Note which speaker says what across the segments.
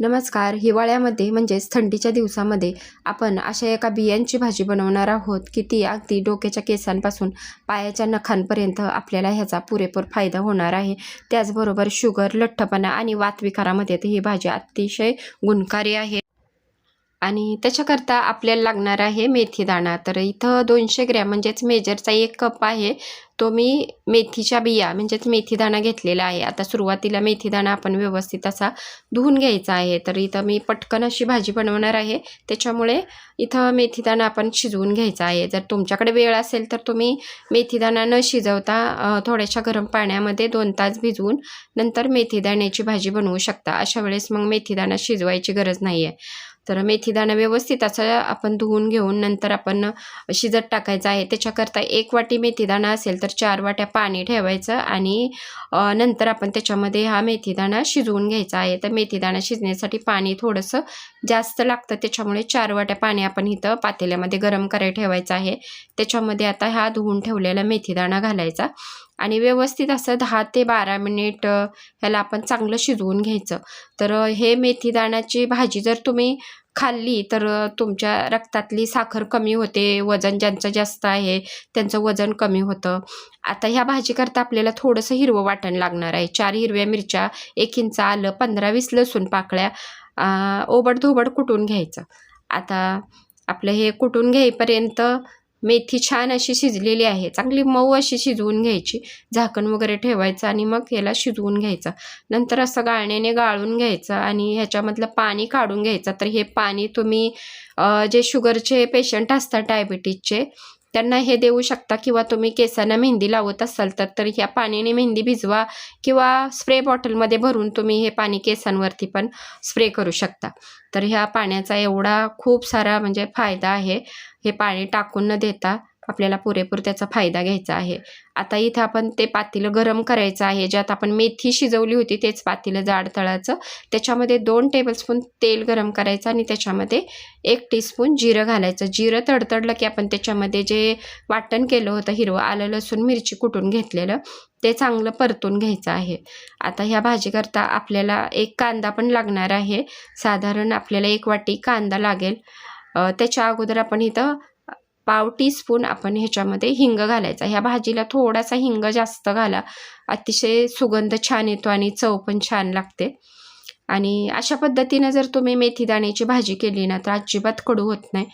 Speaker 1: नमस्कार. हिवाळ्यामध्ये म्हणजेच थंडीच्या दिवसामध्ये आपण अशा एका बियांची भाजी बनवणार आहोत की ती अगदी डोक्याच्या केसांपासून पायाच्या नखांपर्यंत आपल्याला ह्याचा पुरेपूर फायदा होणार आहे. त्याचबरोबर शुगर लठ्ठपणा आणि वातविकारामध्ये तर ही भाजी अतिशय गुणकारी आहे. आणि त्याच्याकरता आपल्याला लागणार आहे मेथी दाणा. तर इथं दोनशे ग्रॅम म्हणजेच मेजरचा एक कप आहे. तो मी मेथीच्या बिया म्हणजेच मेथी दाणा घेतलेला आहे. आता सुरुवातीला मेथी दाणा आपण व्यवस्थित असा धुवून घ्यायचा आहे. तर इथं मी पटकन अशी भाजी बनवणार आहे. त्याच्यामुळे इथं मेथी दाणा आपण शिजवून घ्यायचा आहे. जर तुमच्याकडे वेळ असेल तर तुम्ही मेथी दाणा न शिजवता थोड्याशा गरम पाण्यामध्ये दोन तास भिजवून नंतर मेथी दाण्याची भाजी बनवू शकता. अशा वेळेस मग मेथी दाणा शिजवायची गरज नाही आहे तर मेथीदाणा व्यवस्थित असं आपण धुवून घेऊन नंतर आपण शिजत टाकायचं आहे. त्याच्याकरता एक वाटी मेथीदाणा असेल तर चार वाट्या पाणी ठेवायचं आणि नंतर आपण त्याच्यामध्ये हा मेथीदाणा शिजवून घ्यायचा आहे. तर मेथीदाणा शिजण्यासाठी पाणी थोडंसं जास्त लागतं. त्याच्यामुळे चार वाट्या पाणी आपण इथं पातेल्यामध्ये गरम करायला ठेवायचं आहे. त्याच्यामध्ये आता हा धुवून ठेवलेला मेथीदाणा घालायचा आणि व्यवस्थित असं दहा ते बारा मिनिट ह्याला आपण चांगलं शिजवून घ्यायचं. तर हे मेथीदाण्याची भाजी जर तुम्ही खाल्ली तर तुमच्या रक्तातली साखर कमी होते वजन ज्यांचं जास्त आहे त्यांचं वजन कमी होतं. आता ह्या भाजीकरता आपल्याला थोडंसं हिरवं वाटण लागणार आहे. चार हिरव्या मिरच्या एक इंच आलं पंधरा वीस लसूण पाकळ्या ओबड ओबडधोबड कुटून घ्यायचं. आता आपलं हे कुटून घेईपर्यंत मेथी छान अशी शिजलेली आहे. चांगली मऊ अशी शिजवून घ्यायची. झाकण वगैरे ठेवायचं आणि मग याला शिजवून घ्यायचं. नंतर असं गाळण्याने गाळून घ्यायचं आणि ह्याच्यामधलं पाणी काढून घ्यायचं. तर हे पाणी तुम्ही जे शुगरचे पेशंट असतात डायबिटीजचे त्यांना हे देऊ शकता किंवा तुम्ही केसांना मेहंदी लावत असाल तर तर ह्या पाण्याने मेहंदी भिजवा किंवा स्प्रे बॉटलमध्ये भरून तुम्ही हे पाणी केसांवरती पण स्प्रे करू शकता. तर ह्या पाण्याचा एवढा खूप सारा म्हणजे फायदा आहे. हे पाणी टाकून न देता आपल्याला पुरेपूर त्याचा फायदा घ्यायचा आहे. आता इथं आपण ते पातेलं गरम करायचं आहे. ज्यात आपण मेथी शिजवली होती तेच पातेलं जाड तळाचं. त्याच्यामध्ये दोन टेबलस्पून तेल गरम करायचं आणि त्याच्यामध्ये एक टीस्पून जिरं घालायचं. जिरं तडतडलं की आपण त्याच्यामध्ये जे वाटण केलं होतं हिरवं आलं लसूण मिरची कुटून घेतलेलं ते चांगलं परतून घ्यायचं आहे. आता ह्या भाजीकरता आपल्याला एक कांदा पण लागणार आहे. साधारण आपल्याला एक वाटी कांदा लागेल. त्याच्या अगोदर आपण इथं पाव टीस्पून आपण ह्याच्यामध्ये हिंग घालायचा. ह्या भाजीला थोडासा हिंग जास्त घाला. अतिशय सुगंध छान येतो आणि चव पण छान लागते. आणि अशा पद्धतीनं जर तुम्ही मेथीदाण्याची भाजी केली ना तर अजिबात कडू होत नाही.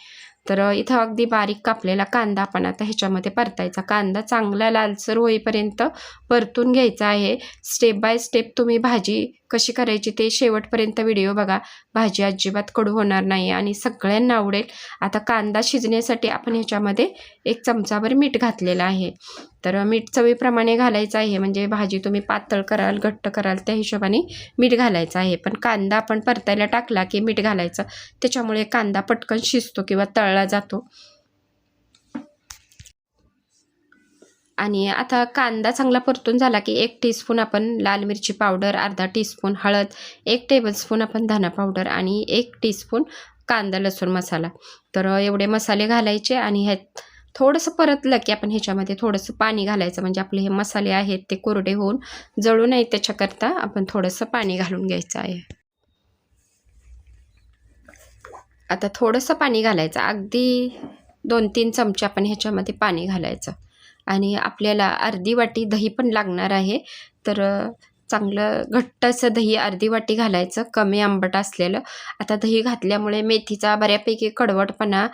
Speaker 1: तर इथं अगदी बारीक कापलेला कांदा आपण आता ह्याच्यामध्ये परतायचा. कांदा चांगला लालसर होईपर्यंत परतून घ्यायचा आहे. स्टेप बाय स्टेप तुम्ही भाजी कशी करायची ते शेवटपर्यंत व्हिडिओ बघा. भाजी अजिबात कडू होणार नाही आणि सगळ्यांना आवडेल. आता कांदा शिजण्यासाठी आपण ह्याच्यामध्ये एक चमचाभर मीठ घातलेलं आहे. तर मीठ चवीप्रमाणे घालायचं आहे. म्हणजे भाजी तुम्ही पातळ कराल घट्ट कराल त्या हिशोबाने मीठ घालायचं आहे. पण कांदा आपण परतायला टाकला की मीठ घालायचं. त्याच्यामुळे कांदा पटकन शिजतो किंवा तळला जातो. आणि आता कांदा चांगला परतून झाला की एक टीस्पून आपण लाल मिरची पावडर अर्धा टीस्पून हळद एक टेबलस्पून आपण धना पावडर आणि एक टीस्पून कांदा लसूण मसाला. तर एवढे मसाले घालायचे आणि ह्यात थोडंसं परतलं की आपण ह्याच्यामध्ये थोडंसं पाणी घालायचं. म्हणजे आपले हे मसाले आहेत ते कोरडे होऊन जळू नये त्याच्याकरता आपण थोडंसं पाणी घालून घ्यायचं आहे. आता थोडंसं पाणी घालायचं. अगदी दोन तीन चमचे आपण ह्याच्यामध्ये पाणी घालायचं. आणि आपल्याला अर्धी वाटी दही पण लागणार आहे. तर चांगलं घट्ट असं दही अर्धी वाटी घालायचं कमी आंबट असलेलं. आता दही घातल्यामुळे मेथीचा बऱ्यापैकी कडवटपणा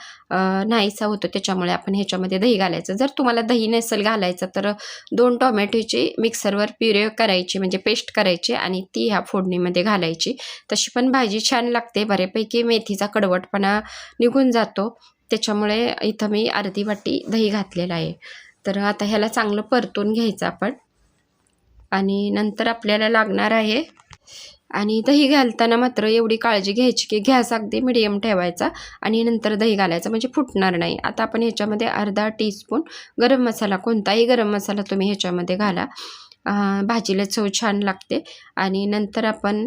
Speaker 1: नाहीसा होतो. त्याच्यामुळे आपण ह्याच्यामध्ये दही घालायचं. जर तुम्हाला दही नसेल घालायचं तर दोन टोमॅटोची मिक्सरवर प्युरे करायची म्हणजे पेस्ट करायची आणि ती ह्या फोडणीमध्ये घालायची. तशी पण भाजी छान लागते. बऱ्यापैकी मेथीचा कडवटपणा निघून जातो. त्याच्यामुळे इथं मी अर्धी वाटी दही घातलेलं आहे. तर आता ह्याला चांगलं परतून घ्यायचं आपण. आणि नंतर आपल्याला लागणार आहे. आणि दही घालताना मात्र एवढी काळजी घ्यायची की घ्यास अगदी मिडियम ठेवायचा आणि नंतर दही घालायचं. म्हणजे फुटणार नाही. आता आपण ह्याच्यामध्ये अर्धा टीस्पून गरम मसाला कोणताही गरम मसाला तुम्ही ह्याच्यामध्ये घाला. भाजीला चव छान लागते. आणि नंतर आपण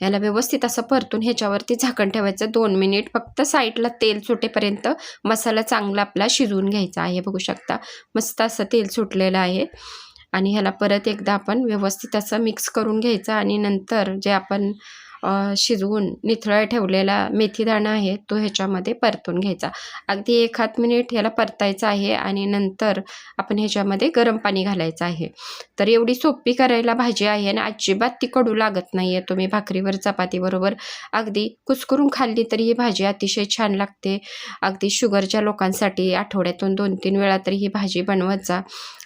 Speaker 1: याला व्यवस्थित असं परतून ह्याच्यावरती झाकण ठेवायचं. दोन मिनिट फक्त साईडला तेल सुटेपर्यंत मसाला चांगला आपला शिजवून घ्यायचा आहे. बघू शकता मस्त असं तेल सुटलेलं आहे. आणि ह्याला परत एकदा आपण व्यवस्थित असं मिक्स करून घ्यायचं आणि नंतर जे आपण शिजवून निथळा ठेवलेला मेथीदाणा आहे तो ह्याच्यामध्ये परतून घ्यायचा. अगदी एक हात मिनिट ह्याला परतायचं आहे आणि नंतर आपण ह्याच्यामध्ये गरम पाणी घालायचं आहे. तर एवढी सोपी करायला भाजी आहे आणि अजिबात ती कडू लागत नाही आहे तुम्ही भाकरीवर चपातीबरोबर अगदी कुस्करून खाल्ली तरी ही भाजी अतिशय छान लागते. अगदी शुगरच्या लोकांसाठी आठवड्यातून दोन तीन वेळा तरी ही भाजी बनवत जा.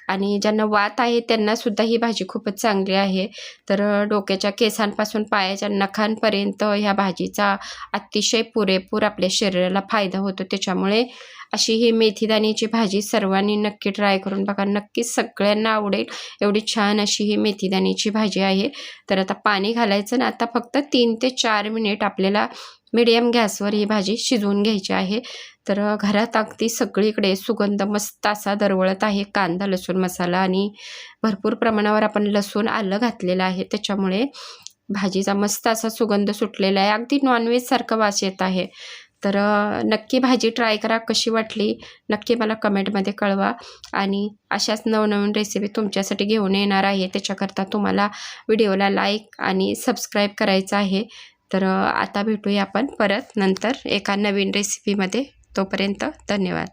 Speaker 1: आणि ज्यांना वात आहे त्यांना सुद्धा ही भाजी खूपच चांगली आहे. तर डोक्याच्या केसांपासून पायाच्या नखांपर्यंत ह्या भाजीचा अतिशय पुरेपूर आपल्या शरीराला फायदा होतो. त्याच्यामुळे अशी ही मेथीदाण्याची भाजी सर्वांनी नक्की ट्राय करून बघा. नक्कीच सगळ्यांना आवडेल एवढी छान अशी ही मेथीदाण्याची भाजी आहे. तर आता पाणी घालायचं ना आता फक्त तीन ते चार मिनिट आपल्याला मिडियम गॅसवर ही भाजी शिजवून घ्यायची आहे. तर घरात अगदी सगळीकडे सुगंध मस्त असा दरवळत आहे कांदा लसूण मसाला आणि भरपूर प्रमाणावर आपण लसूण आलं घातलेलं आहे. त्याच्यामुळे भाजीचा मस्त असा सुगंध सुटलेला आहे. अगदी नॉनव्हेजसारखं वास येत आहे. तर नक्की भाजी ट्राय करा कशी वाटली? नक्की मला कमेंटमध्ये कळवा. आणि अशाच नवनवीन रेसिपी तुमच्यासाठी घेऊन येणार आहे. त्याच्याकरता तुम्हाला व्हिडिओला लाईक आणि सबस्क्राईब करायचं आहे. तर आता भेटूया आपण परत नंतर एका नवीन रेसिपीमध्ये तोपर्यंत धन्यवाद.